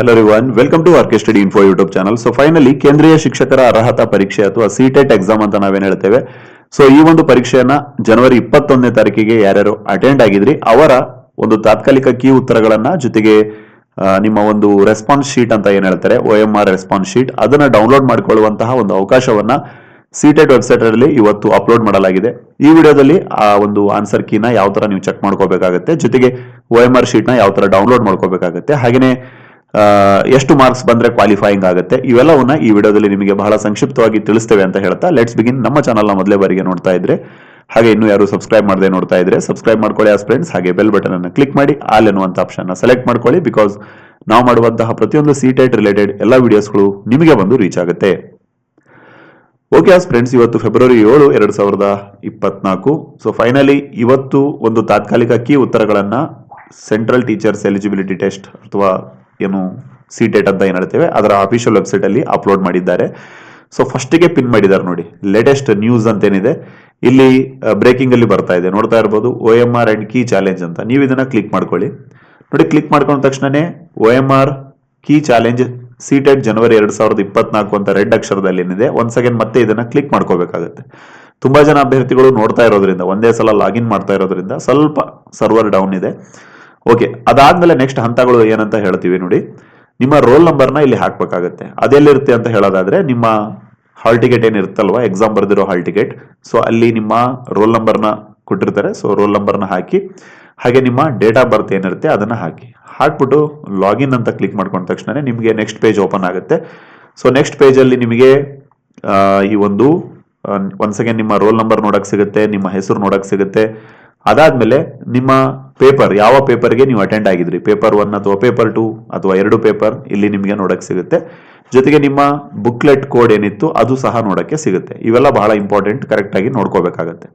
Hello everyone welcome to RK study info YouTube channel so finally ಕೇಂದ್ರೀಯ ಶಿಕ್ಷಕರ ಅರ್ಹತಾ ಪರೀಕ್ಷೆ ಅಥವಾ ಸಿಟೆಟ್ ಎಕ್ಸಾಮ್ ಅಂತ ನಾವೇನು ಹೇಳ್ತೇವೆ? ಸೊ ಈ ಒಂದು ಪರೀಕ್ಷೆಯನ್ನ ಜನವರಿ ಇಪ್ಪತ್ತೊಂದನೇ ತಾರೀಕಿಗೆ ಯಾರ್ಯಾರು ಅಟೆಂಡ್ ಆಗಿದ್ರಿ ಅವರ ಒಂದು ತಾತ್ಕಾಲಿಕ ಕೀ ಉತ್ತರಗಳನ್ನ ಜೊತೆಗೆ ನಿಮ್ಮ ಒಂದು ರೆಸ್ಪಾನ್ಸ್ ಶೀಟ್ ಅಂತ ಏನ್ ಹೇಳ್ತಾರೆ O M R response sheet ಅದನ್ನ ಡೌನ್ಲೋಡ್ ಮಾಡಿಕೊಳ್ಳುವಂತಹ ಒಂದು ಅವಕಾಶವನ್ನ ಸಿಟೆಟ್ ವೆಬ್ಸೈಟ್ ಅಲ್ಲಿ ಇವತ್ತು ಅಪ್ಲೋಡ್ ಮಾಡಲಾಗಿದೆ. ಈ ವಿಡಿಯೋದಲ್ಲಿ ಆ ಒಂದು ಆನ್ಸರ್ ಕೀನ ಯಾವ ತರ ನೀವು ಚೆಕ್ ಮಾಡ್ಕೋಬೇಕಾಗುತ್ತೆ ಜೊತೆಗೆ ಒ ಎಂ ಆರ್ ಶೀಟ್ನ ಯಾವ ತರ ಡೌನ್ಲೋಡ್ ಮಾಡ್ಕೋಬೇಕಾಗುತ್ತೆ ಹಾಗೇನೆ ಆ, ಎಷ್ಟು ಮಾರ್ಕ್ಸ್ ಬಂದ್ರೆ ಕ್ವಾಲಿಫೈಯಿಂಗ್ ಆಗುತ್ತೆ? ಇವೆಲ್ಲವನ್ನ ಈ ವಿಡಿಯೋದಲ್ಲಿ ನಿಮಗೆ ಬಹಳ ಸಂಕ್ಷಿಪ್ತವಾಗಿ ತಿಳಿಸ್ತೇವೆ ಅಂತ ಹೇಳ್ತಾ ಲೆಟ್ಸ್ ಬಿಗಿನ್ ನಮ್ಮ ಚಾನಲ್ನ ಮೊದಲೇ ಬಾರಿಗೆ ನೋಡ್ತಾ ಇದ್ರೆ, ಹಾಗೆ ಇನ್ನು ಯಾರು ಸಬ್ಸ್ಕ್ರೈಬ್ ಮಾಡದೆ ನೋಡ್ತಾ ಇದ್ರೆ ಸಬ್ಸ್ಕ್ರೈಬ್ ಮಾಡ್ಕೊಳ್ಳಿ ಆಸ್ ಫ್ರೆಂಡ್ಸ್ ಹಾಗೆ ಬೆಲ್ ಬಟನ್ ಅನ್ನು ಕ್ಲಿಕ್ ಮಾಡಿ ಆಲ್ ಎನ್ನುವಂತ ಆಪ್ಷನ್ ಸೆಲೆಕ್ಟ್ ಮಾಡ್ಕೊಳ್ಳಿ ಬಿಕಾಸ್ ನಾವು ಮಾಡುವಂತಹ ಪ್ರತಿಯೊಂದು ಸೀಟೆಟ್ ರಿಲೇಟೆಡ್ ಎಲ್ಲ ವಿಡಿಯೋಸ್ಗಳು ನಿಮಗೆ ಬಂದು ರೀಚ್ ಆಗುತ್ತೆ. ಓಕೆ ಆಸ್ ಫ್ರೆಂಡ್ಸ್ ಇವತ್ತು ಫೆಬ್ರವರಿ ಏಳು, ಎರಡು ಸಾವಿರದ ಇಪ್ಪತ್ನಾಲ್ಕು. ಸೊ ಫೈನಲಿ ಇವತ್ತು ಒಂದು ತಾತ್ಕಾಲಿಕ ಕೀ ಉತ್ತರಗಳನ್ನ ಸೆಂಟ್ರಲ್ ಟೀಚರ್ಸ್ ಎಲಿಜಿಬಿಲಿಟಿ ಟೆಸ್ಟ್ ಅಥವಾ ಏನು ಸಿ ಡೇಟ್ ಅಂತ ಏನ್ ಹೇಳ್ತೇವೆ, ಅದರ ಅಫಿಷಿಯಲ್ ವೆಬ್ಸೈಟ್ ಅಲ್ಲಿ ಅಪ್ಲೋಡ್ ಮಾಡಿದ್ದಾರೆ. ಸೊ ಫಸ್ಟಿಗೆ ಪಿನ್ ಮಾಡಿದ್ದಾರೆ ನೋಡಿ ಲೇಟೆಸ್ಟ್ ನ್ಯೂಸ್ ಅಂತ ಏನಿದೆ, ಇಲ್ಲಿ ಬ್ರೇಕಿಂಗ್ ಅಲ್ಲಿ ಬರ್ತಾ ಇದೆ. ನೋಡ್ತಾ ಇರ್ಬೋದು O M R and key challenge ಅಂತ. ನೀವು ಇದನ್ನ ಕ್ಲಿಕ್ ಮಾಡ್ಕೊಳ್ಳಿ. ನೋಡಿ ಕ್ಲಿಕ್ ಮಾಡ್ಕೊಂಡ ತಕ್ಷಣನೇ O M R key challenge CTET ಜನವರಿ ಎರಡ್ ಸಾವಿರದ ಇಪ್ಪತ್ನಾಲ್ಕು ಅಂತ ರೆಡ್ ಅಕ್ಷರದಲ್ಲಿ ಏನಿದೆ, ಒಂದ್ ಸೆಕೆಂಡ್ ಮತ್ತೆ ಇದನ್ನ ಕ್ಲಿಕ್ ಮಾಡ್ಕೋಬೇಕಾಗುತ್ತೆ. ತುಂಬಾ ಜನ ಅಭ್ಯರ್ಥಿಗಳು ನೋಡ್ತಾ ಇರೋದ್ರಿಂದ, ಒಂದೇ ಸಲ ಲಾಗಿನ್ ಮಾಡ್ತಾ ಇರೋದ್ರಿಂದ ಸ್ವಲ್ಪ ಸರ್ವರ್ ಡೌನ್ ಇದೆ. ಓಕೆ ಅದಾದ್ಮೇಲೆ ನೆಕ್ಸ್ಟ್ ಹಂತಗಳು ಏನಂತ ಹೇಳ್ತೀವಿ ನೋಡಿ. ನಿಮ್ಮ ರೋಲ್ ನಂಬರ್ನ ಇಲ್ಲಿ ಹಾಕ್ಬೇಕಾಗತ್ತೆ. ಅದೆಲ್ಲಿರುತ್ತೆ ಅಂತ ಹೇಳೋದಾದ್ರೆ ನಿಮ್ಮ ಹಾಲ್ ಟಿಕೆಟ್ ಏನಿರುತ್ತಲ್ವಾ? ಎಕ್ಸಾಮ್ ಬರೆದಿರೋ ಹಾಲ್ ಟಿಕೆಟ್ ಸೊ ಅಲ್ಲಿ ನಿಮ್ಮ ರೋಲ್ ನಂಬರ್ನ ಕೊಟ್ಟಿರ್ತಾರೆ. ಸೊ ರೋಲ್ ನಂಬರ್ನ ಹಾಕಿ, ಹಾಗೆ ನಿಮ್ಮ ಡೇಟ್ ಆಫ್ ಬರ್ತ್ ಏನಿರುತ್ತೆ ಅದನ್ನ ಹಾಕಿ. ಹಾಕ್ಬಿಟ್ಟು ಲಾಗಿನ್ ಅಂತ ಕ್ಲಿಕ್ ಮಾಡ್ಕೊಂಡ ತಕ್ಷಣ ನಿಮಗೆ ನೆಕ್ಸ್ಟ್ ಪೇಜ್ ಓಪನ್ ಆಗುತ್ತೆ. ಸೊ ನೆಕ್ಸ್ಟ್ ಪೇಜಲ್ಲಿ ನಿಮಗೆ ಈ ಒಂದು ಒನ್ಸ್ ಸೆಕೆಂಡ್ ನಿಮ್ಮ ರೋಲ್ ನಂಬರ್ ನೋಡಕ್ ಸಿಗುತ್ತೆ, ನಿಮ್ಮ ಹೆಸರು ನೋಡಕ್ ಸಿಗುತ್ತೆ. ಅದಾದ್ಮೇಲೆ ನಿಮ್ಮ ಪೇಪರ್ ಯಾವ ಪೇಪರ್ಗೆ ನೀವು ಅಟೆಂಡ್ ಆಗಿದ್ರಿ? ಪೇಪರ್ ಒನ್ ಅಥವಾ ಪೇಪರ್ ಟು ಅಥವಾ ಎರಡು ಪೇಪರ್ ಇಲ್ಲಿ ನಿಮಗೆ ನೋಡಕ್ಕೆ ಸಿಗುತ್ತೆ. ಜೊತೆಗೆ ನಿಮ್ಮ ಬುಕ್ಲೆಟ್ ಕೋಡ್ ಏನಿತ್ತು, ಅದು ಸಹ ನೋಡಕ್ಕೆ ಸಿಗುತ್ತೆ. ಇವೆಲ್ಲ ಬಹಳ ಇಂಪಾರ್ಟೆಂಟ್ ಕರೆಕ್ಟ್ ಆಗಿ ನೋಡ್ಕೋಬೇಕಾಗತ್ತೆ.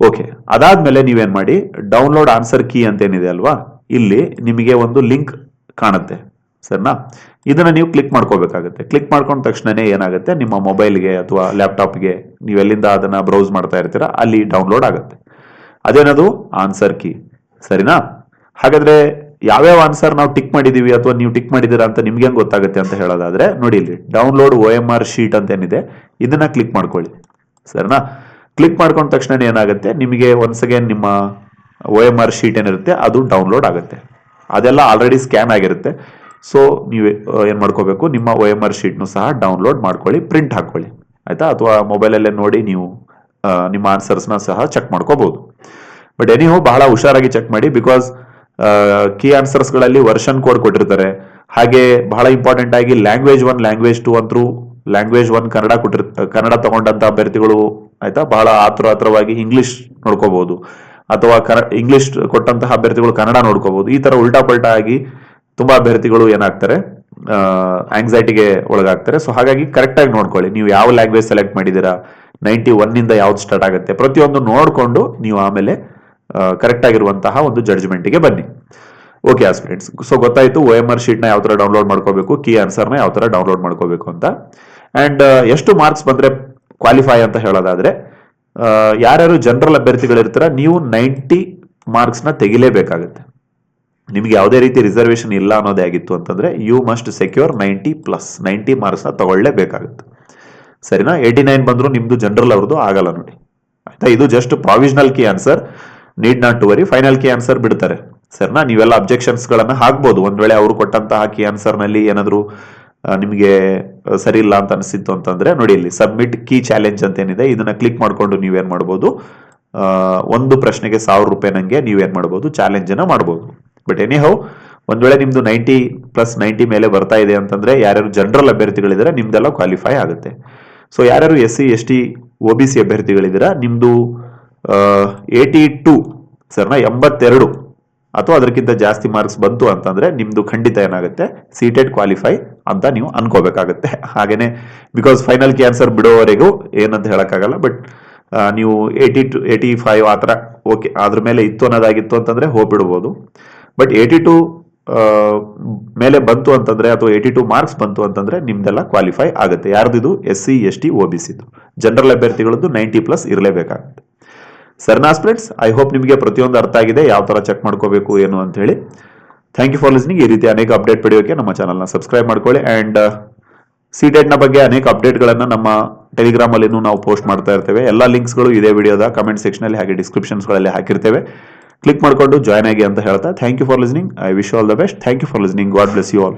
ಓಕೆ ಅದಾದ್ಮೇಲೆ ನೀವೇನ್ ಮಾಡಿ? ಡೌನ್ಲೋಡ್ ಆನ್ಸರ್ ಕೀ ಅಂತ ಏನಿದೆ ಅಲ್ವಾ? ಇಲ್ಲಿ ನಿಮಗೆ ಒಂದು ಲಿಂಕ್ ಕಾಣುತ್ತೆ. ಸರಿನಾ? ಇದನ್ನ ನೀವು ಕ್ಲಿಕ್ ಮಾಡ್ಕೋಬೇಕಾಗುತ್ತೆ. ಕ್ಲಿಕ್ ಮಾಡ್ಕೊಂಡ ತಕ್ಷಣನೇ ಏನಾಗುತ್ತೆ? ನಿಮ್ಮ ಮೊಬೈಲ್ಗೆ ಅಥವಾ ಲ್ಯಾಪ್ಟಾಪ್ಗೆ ನೀವು ಎಲ್ಲಿಂದ ಅದನ್ನ ಬ್ರೌಸ್ ಮಾಡ್ತಾ ಇರ್ತೀರಾ, ಅಲ್ಲಿ ಡೌನ್ಲೋಡ್ ಆಗುತ್ತೆ. ಅದೇನದು? ಆನ್ಸರ್ ಕೀ ಸರಿನಾ? ಹಾಗಾದ್ರೆ ಯಾವ್ಯಾವ ಆನ್ಸರ್ ನಾವು ಟಿಕ್ ಮಾಡಿದೀವಿ ಅಥವಾ ನೀವು ಟಿಕ್ ಮಾಡಿದೀರಾ ಅಂತ ನಿಮ್ಗೆ ಹೆಂಗ್ ಗೊತ್ತಾಗುತ್ತೆ ಅಂತ ಹೇಳೋದಾದ್ರೆ ನೋಡಿ ಇಲ್ಲಿ download O M R sheet ಅಂತ ಏನಿದೆ, ಇದನ್ನ ಕ್ಲಿಕ್ ಮಾಡ್ಕೊಳ್ಳಿ. ಸರಿನಾ? ಕ್ಲಿಕ್ ಮಾಡ್ಕೊಂಡ ತಕ್ಷಣ ಏನಾಗುತ್ತೆ? ನಿಮಗೆ ಒನ್ಸ್ ಅಗೇನ್ ನಿಮ್ಮ ಒ ಎಂ ಆರ್ ಶೀಟ್ ಏನಿರುತ್ತೆ, ಅದು ಡೌನ್ಲೋಡ್ ಆಗುತ್ತೆ. ಅದೆಲ್ಲ ಆಲ್ರೆಡಿ ಸ್ಕ್ಯಾನ್ ಆಗಿರುತ್ತೆ. ಸೊ ನೀವು ಏನು ಮಾಡ್ಕೋಬೇಕು? ನಿಮ್ಮ ಒ ಎಂ ಆರ್ ಶೀಟ್ನು ಸಹ ಡೌನ್ಲೋಡ್ ಮಾಡ್ಕೊಳ್ಳಿ ಪ್ರಿಂಟ್ ಹಾಕೊಳ್ಳಿ. ಆಯ್ತಾ? ಅಥವಾ ಮೊಬೈಲಲ್ಲೇ ನೋಡಿ ನೀವು ನಿಮ್ಮ ಆನ್ಸರ್ಸ್ನ ಸಹ ಚೆಕ್ ಮಾಡ್ಕೋಬಹುದು ಬಟ್ ಎನಿಹೋ ಬಹಳ ಹುಷಾರಾಗಿ ಚೆಕ್ ಮಾಡಿ ಬಿಕಾಸ್ ಕೀ ಆನ್ಸರ್ಸ್ಗಳಲ್ಲಿ ವರ್ಷನ್ ಕೋಡ್ ಕೊಟ್ಟಿರ್ತಾರೆ. ಹಾಗೆ ಬಹಳ ಇಂಪಾರ್ಟೆಂಟ್ ಆಗಿ ಲ್ಯಾಂಗ್ವೇಜ್ ಒನ್ ಲ್ಯಾಂಗ್ವೇಜ್ ಟು ಅಂತೂ ಲ್ಯಾಂಗ್ವೇಜ್ ಒನ್ ಕನ್ನಡ ಕೊಟ್ಟಿರ್, ಕನ್ನಡ ತಗೊಂಡಂತ ಅಭ್ಯರ್ಥಿಗಳು ಆಯ್ತಾ ಬಹಳ ಆತುರ ಆತುರವಾಗಿ ಇಂಗ್ಲಿಷ್ ನೋಡ್ಕೋಬಹುದು ಅಥವಾ ಕನ ಇಂಗ್ಲಿಷ್ ಕೊಟ್ಟಂತಹ ಅಭ್ಯರ್ಥಿಗಳು ಕನ್ನಡ ನೋಡ್ಕೋಬಹುದು ಈ ತರ ಉಲ್ಟಾ ಪಲ್ಟಾ ಆಗಿ ತುಂಬಾ ಅಭ್ಯರ್ಥಿಗಳು ಏನಾಗ್ತಾರೆ? ಆಂಗ್ಸೈಟಿಗೆ ಒಳಗಾಗ್ತಾರೆ. ಸೊ ಹಾಗಾಗಿ ಕರೆಕ್ಟಾಗಿ ನೋಡ್ಕೊಳ್ಳಿ. ನೀವು ಯಾವ ಲ್ಯಾಂಗ್ವೇಜ್ ಸೆಲೆಕ್ಟ್ ಮಾಡಿದ್ದೀರಾ? ನೈಂಟಿ ಒನ್ನಿಂದ ಯಾವ್ದು ಸ್ಟಾರ್ಟ್ ಆಗುತ್ತೆ? ಪ್ರತಿಯೊಂದು ನೋಡಿಕೊಂಡು ನೀವು ಆಮೇಲೆ ಕರೆಕ್ಟ್ ಆಗಿರುವಂತಹ ಒಂದು ಜಡ್ಜ್ಮೆಂಟಿಗೆ ಬನ್ನಿ. ಓಕೆ ಆ ಫ್ರೆಂಡ್ಸ್ ಸೊ ಗೊತ್ತಾಯ್ತು ಒ ಎಂ ಆರ್ ಶೀಟ್ನ ಯಾವ ತರ ಡೌನ್ಲೋಡ್ ಮಾಡ್ಕೋಬೇಕು ಕೀ ಆನ್ಸರ್ನ ಯಾವ ತರ ಡೌನ್ಲೋಡ್ ಮಾಡ್ಕೋಬೇಕು ಅಂತ. ಅಂಡ್ ಎಷ್ಟು ಮಾರ್ಕ್ಸ್ ಬಂದ್ರೆ ಕ್ವಾಲಿಫೈ ಅಂತ ಹೇಳೋದಾದ್ರೆ ಯಾರ್ಯಾರು ಜನರಲ್ ಅಭ್ಯರ್ಥಿಗಳಿರ್ತಾರ, ನೀವು ನೈಂಟಿ ಮಾರ್ಕ್ಸ್ನ ತೆಗಿಲೇಬೇಕಾಗುತ್ತೆ. ನಿಮ್ಗೆ ಯಾವುದೇ ರೀತಿ ರಿಸರ್ವೇಶನ್ ಇಲ್ಲ ಅನ್ನೋದೇ ಆಗಿತ್ತು ಅಂತಂದ್ರೆ you must secure ninety plus ninety ಮಾರ್ಕ್ಸ್ನ ತಗೊಳ್ಳೇಬೇಕಾಗುತ್ತೆ. ಸರಿನಾ? ಏಯ್ಟಿ ನೈನ್ ಬಂದ್ರು ನಿಮ್ದು ಜನರಲ್ ಅವ್ರದ್ದು ಆಗಲ್ಲ ನೋಡಿ. ಆಯ್ತಾ? ಇದು just provisional key answer need not to worry final key answer ಬಿಡ್ತಾರೆ. ಸರಿನಾ? ನೀವೆಲ್ಲ ಅಬ್ಜೆಕ್ಷನ್ಸ್ಗಳನ್ನು ಹಾಕ್ಬೋದು. ಒಂದ್ ವೇಳೆ ಅವರು ಕೊಟ್ಟಂತಹ ಕೀ ಆನ್ಸರ್ನಲ್ಲಿ ಏನಾದ್ರು ನಿಮಗೆ ಸರಿ ಇಲ್ಲ ಅಂತ ಅನಿಸಿತ್ತು ಅಂತಂದ್ರೆ ನೋಡಿ ಇಲ್ಲಿ ಸಬ್ಮಿಟ್ ಕೀ ಚಾಲೆಂಜ್ ಅಂತ ಏನಿದೆ, ಇದನ್ನ ಕ್ಲಿಕ್ ಮಾಡಿಕೊಂಡು ನೀವೇನ್ ಮಾಡ್ಬೋದು? ಒಂದು ಪ್ರಶ್ನೆಗೆ ಸಾವಿರ ರೂಪಾಯಿ ನಂಗೆ ನೀವೇನ್ ಮಾಡ್ಬೋದು? ಚಾಲೆಂಜ್ ಅನ್ನ ಮಾಡ್ಬೋದು. ಬಟ್ ಎನಿ ಹೌ ಒಂದ್ ವೇಳೆ ನಿಮ್ದು ನೈಂಟಿ ಪ್ಲಸ್ ನೈಂಟಿ ಮೇಲೆ ಬರ್ತಾ ಇದೆ ಅಂತಂದ್ರೆ ಯಾರ್ಯಾರು ಜನರಲ್ ಅಭ್ಯರ್ಥಿಗಳಿದ್ರೆ ನಿಮ್ದೆಲ್ಲ ಕ್ವಾಲಿಫೈ ಆಗುತ್ತೆ. ಸೊ ಯಾರ್ಯಾರು S C S T O B C ಅಭ್ಯರ್ಥಿಗಳಿದ್ದೀರಾ, ನಿಮ್ದು ಏಟಿ ಟು ಸರ್ನ ಎಂಬತ್ತೆರಡು ಅಥವಾ ಅದಕ್ಕಿಂತ ಜಾಸ್ತಿ ಮಾರ್ಕ್ಸ್ ಬಂತು ಅಂತಂದ್ರೆ ನಿಮ್ದು ಖಂಡಿತ ಏನಾಗುತ್ತೆ? ಸೀಟೆಡ್ ಕ್ವಾಲಿಫೈ ಅಂತ ನೀವು ಅನ್ಕೋಬೇಕಾಗುತ್ತೆ. ಹಾಗೇನೆ ಬಿಕಾಸ್ ಫೈನಲ್ ಕ್ಯಾನ್ಸರ್ ಬಿಡೋವರೆಗೂ ಏನಂತ ಹೇಳಕ್ಕಾಗಲ್ಲ ಬಟ್ ನೀವು ಏಯ್ಟಿ ಟು ಏಯ್ಟಿ ಫೈವ್ ಆ ಥರ ಓಕೆ ಅದ್ರ ಮೇಲೆ ಇತ್ತು ಅನ್ನೋದಾಗಿತ್ತು ಅಂತಂದ್ರೆ ಹೋಗ್ಬಿಡ್ಬೋದು. ಬಟ್ ಏಯ್ಟಿ ಟು ಮೇಲೆ ಬಂತು ಅಂತಂದ್ರೆ ಅಥವಾ ಏಯ್ಟಿ ಟು ಮಾರ್ಕ್ಸ್ ಬಂತು ಅಂತಂದ್ರೆ ನಿಮ್ದೆಲ್ಲ ಕ್ವಾಲಿಫೈ ಆಗುತ್ತೆ. ಯಾರ್ದಿದು? S C S T O B ಸಿದು ಜನರಲ್ ಅಭ್ಯರ್ಥಿಗಳದ್ದು ನೈಂಟಿ ಪ್ಲಸ್ ಇರಲೇಬೇಕಾಗುತ್ತೆ. ಸರ್ನಾ ಸ್ಪ್ರೆಡ್ಸ್ ಐ ಹೋಪ್ ನಿಮಗೆ ಪ್ರತಿಯೊಂದು ಅರ್ಥ ಆಗಿದೆ. ಯಾವ ತರ ಚೆಕ್ ಮಾಡ್ಕೋಬೇಕು, ಏನು ಅಂತ ಹೇಳಿ. ಥ್ಯಾಂಕ್ ಯು ಫಾರ್ ಲಿಸ್ನಿಂಗ್ ಈ ರೀತಿ ಅನೇಕ ಅಪ್ಡೇಟ್ ಪಡೆಯೋಕೆ ನಮ್ಮ ಚಾನಲ್ನ ಸಬ್ಸ್ಕ್ರೈಬ್ ಮಾಡ್ಕೊಳ್ಳಿ. ಆ್ಯಂಡ್ ಸಿ ನ ಬಗ್ಗೆ ಅನೇಕ ಅಪ್ಡೇಟ್ಗಳನ್ನು ನಮ್ಮ ಟೆಲಿಗ್ರಾಮ್ ಅಲ್ಲಿ ನಾವು ಪೋಸ್ಟ್ ಮಾಡ್ತಾ ಇರ್ತೇವೆ. ಎಲ್ಲ ಲಿಂಕ್ಸ್ಗಳು ಇದೇ ವಿಡಿಯೋದ ಕಮೆಂಟ್ ಸೆಕ್ಷನ್ ಅಲ್ಲಿ ಹಾಗೆ ಡಿಸ್ಕ್ರಿಪ್ಷನ್ಸ್ಗಳಲ್ಲಿ ಹಾಕಿರ್ತೇವೆ. ಕ್ಲಿಕ್ ಮಾಡಿಕೊಂಡು ಜಾಯ್ನ್ ಆಗಿ ಅಂತ ಹೇಳ್ತಾ. Thank you for listening I wish all the best thank you for listening God bless you all